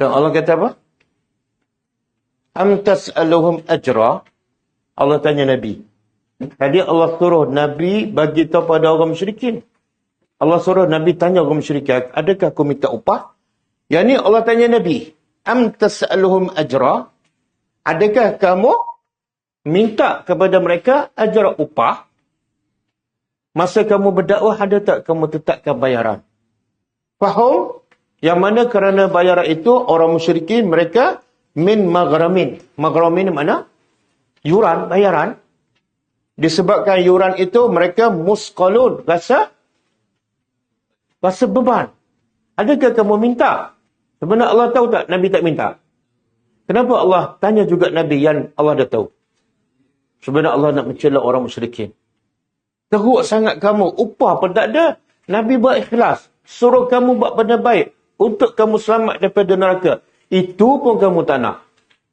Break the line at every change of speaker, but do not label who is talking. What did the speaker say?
Dan Allah kata apa? Am tas'aluhum ajra? Allah tanya Nabi. Tadi Allah suruh Nabi bagi tahu pada orang musyrikin. Allah suruh Nabi tanya orang musyrikin, adakah aku minta upah? Yang ni Allah tanya Nabi, am tas'aluhum ajra? Adakah kamu minta kepada mereka ajar upah? Masa kamu berdakwah ada tak kamu tetapkan bayaran? Faham? Yang mana kerana bayaran itu orang musyrikin mereka min maghramin. Maghramin mana? Yuran, bayaran. Disebabkan yuran itu mereka musqalun, rasa rasa beban. Adakah kamu minta? Sebenarnya Allah tahu tak Nabi tak minta? Kenapa Allah tanya juga Nabi yang Allah dah tahu? Sebenarnya Allah nak mencela orang musyrikin. Teruk sangat kamu. Upah pun tak ada. Nabi buat ikhlas. Suruh kamu buat benda baik. Untuk kamu selamat daripada neraka. Itu pun kamu tak nak.